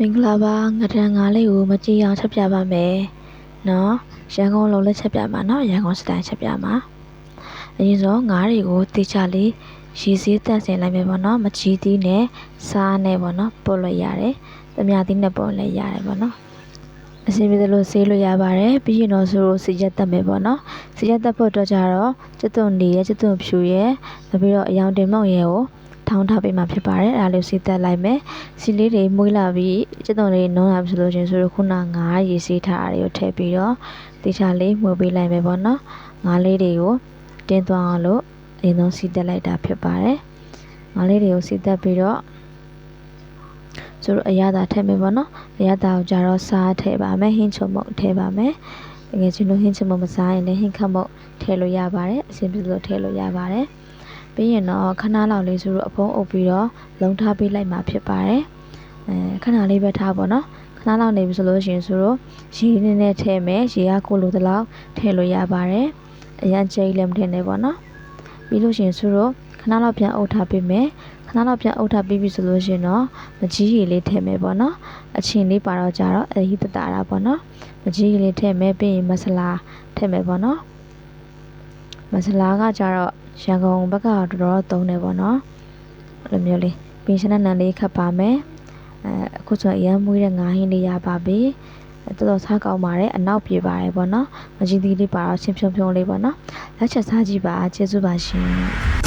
မင်္ဂလာပါငဒန်ငါးလေးကိုမကြည့်အောင်ချက်ပြပါမယ်နော်ရန်ကုန်လုံးလက်ချက်ပြပါနော်ရန်ကုန်စတိုင်ချက်ပြပါအရင်ဆုံးငါးတွေကိုတေချာလေးရီစည်းတက်ဆင်လိုက်မယ်ပေါ့နော်မချီသီးနဲ့စားနဲ့ပေါ့နော်ပုတ်လို့ရတယ်သမြသီးနဲ့ပုတ်လည်းရတယ်ပေါ့နော်အစီအပြေလို့ဆေးလို့ရပါတယ်ပြီးရင်တော့ဆိုလို့စီရက်တက်မယ်ပေါ့နော်စီရက်တက်ဖို့အတွက်ကြတော့ကျွတ်သွန်နေရဲ့ကျွတ်သွန်ဖြူရဲ့နောက်ပြီးတော့အယောင်တင်မောက်ရဲ့ကို ထောင်းထားပေးမှဖြစ်ပါတယ်အဲဒါလေးစီတက်လိုက်မယ်စီလေးတွေမွေးလာပြီးစက်တုံလေးနုံးလာပြီဆိုလို့ချင်းဆိုတော့ခုနငါးရေစီးထားတာတွေကိုထည့်ပြီးတော့တေချာလေးမှုပေးလိုက်မယ်ပေါ့နော်ငါးလေးတွေကိုတင်းသွားအောင်လို့အရင်ဆုံးစီတက်လိုက်တာဖြစ်ပါတယ်ငါးလေးတွေကိုစီတက်ပြီးတော့ဆိုတော့အရသာထည့်မယ်ပေါ့နော်အရသာကိုကြတော့စားထည့်ပါမယ်ဟင်းချုံမုတ်ထည့်ပါမယ်တကယ်ချင်းလို့ဟင်းချုံမုတ်မစားရင်လည်းဟင်းခတ်မုတ်ထည့်လို့ရပါတယ်အဆင်ပြေလို့ထည့်လို့ရပါတယ် ပြီးရင်တော့ခဏလောက်လေးဆိုတော့အဖုံးအုပ်ပြီးတော့လုံထားပေးလိုက်မှာဖြစ်ပါတယ်အဲခဏလေးပဲထားပါတော့ခဏလောက်နေပြီဆိုလို့ရှိရင်ဆိုတော့ရေနည်းနည်းထည့်မယ်ရေကကိုလိုတလောက်ထည့်လို့ရပါတယ်အရင်ကျိတ်လည်းမထည့်နဲ့ပေါ့နော်ပြီးလို့ရှိရင်ဆိုတော့ခဏလောက်ပြန်အုပ်ထားပေးမယ်ခဏလောက်ပြန်အုပ်ထားပြီးပြီဆိုလို့ရှိရင်တော့မကြီးရေလေးထည့်မယ်ပေါ့နော်အချင်းလေးပါတော့ကြတော့အဟိတတာတာပေါ့နော်မကြီးရေလေးထည့်မယ်ပြီးရင်မဆလာထည့်မယ်ပေါ့နော်မဆလာကကြတော့ ရန်ကုန်ဘက်ကတော်တော်သုံးတယ်ပေါ့နော်အဲ့လိုမျိုးလေးပင်ရှင်နဲ့နံလေးခတ်ပါမယ်အဲအခုဆိုအရန်မွေးတဲ့ငါးဟင်းလေးရပါပြီတော်တော်စားကောင်းပါတယ်အနောက်ပြေပါတယ်ပေါ့နော်မကြီးသီးလေးပါတော့ချင်းဖြုံဖြုံလေးပေါ့နော်လက်ချက်စားကြည့်ပါကျေးဇူးပါရှင်